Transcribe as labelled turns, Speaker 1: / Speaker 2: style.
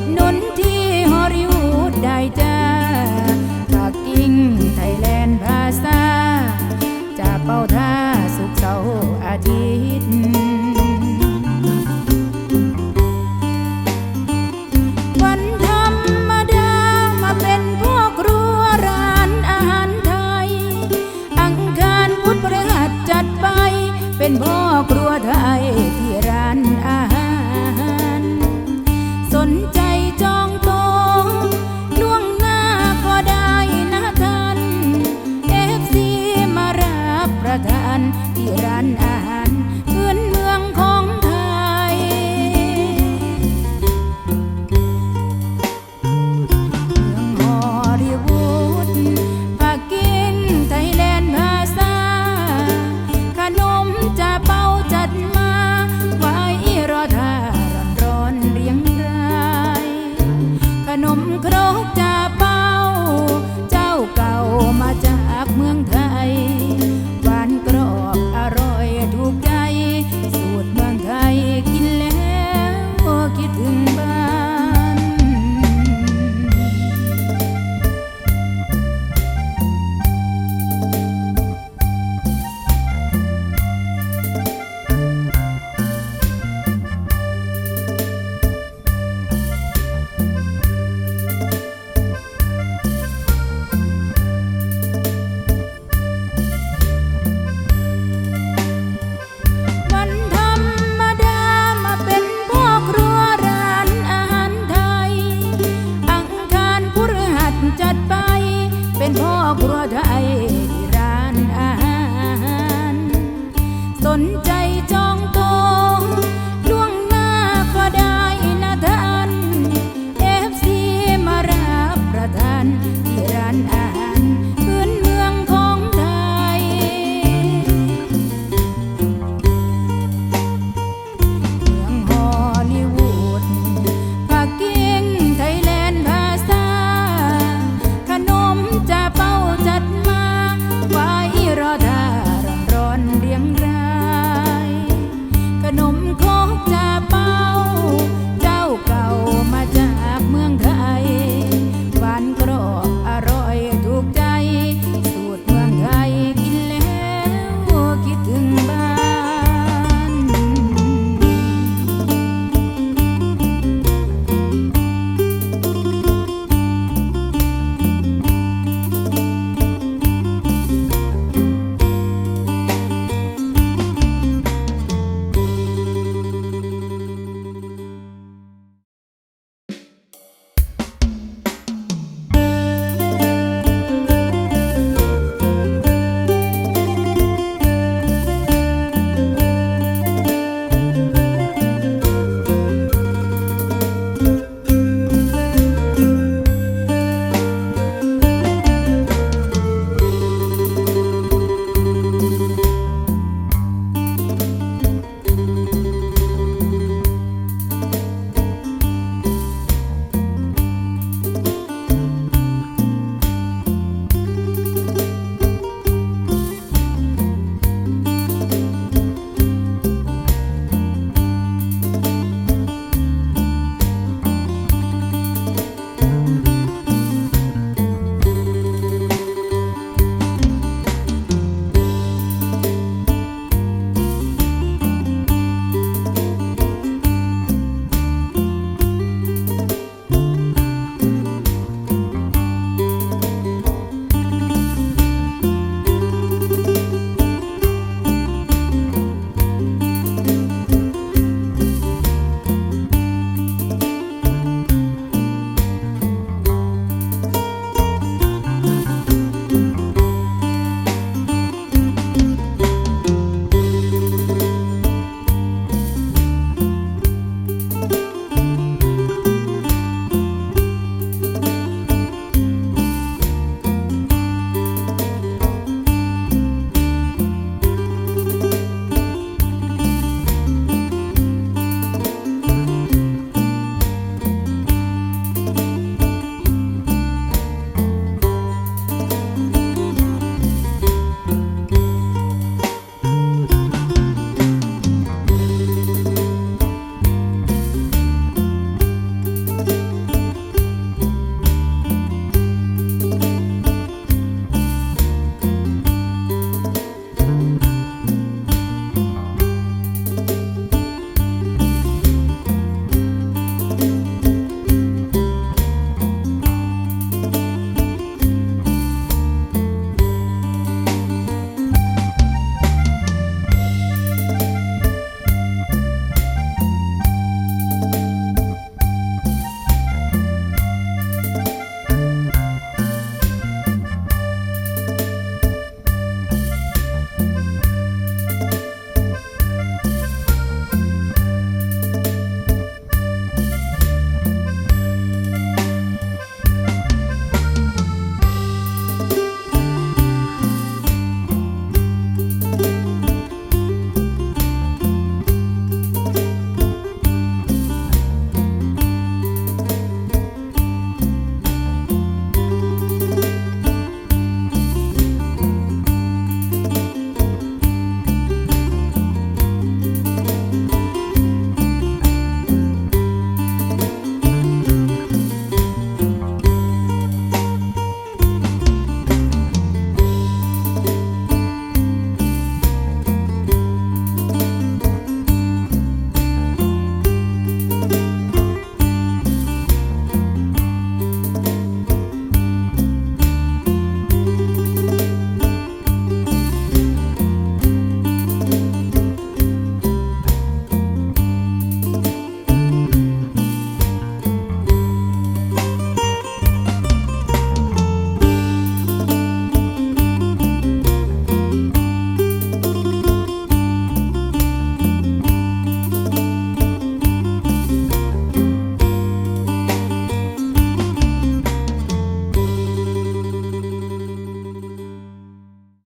Speaker 1: ดนุนที่ฮอลลีวูดได้จ้าปักกิ่งไทยแลนด์ภาษาจะเป่าท่าสุกเสาร์อาทิตย์วันธรรมดามาเป็นพ่อครัวร้านอาหารไทย อังคารพุธพฤหัสจัดไป เป็นพ่อครัวไทยที่ร้าน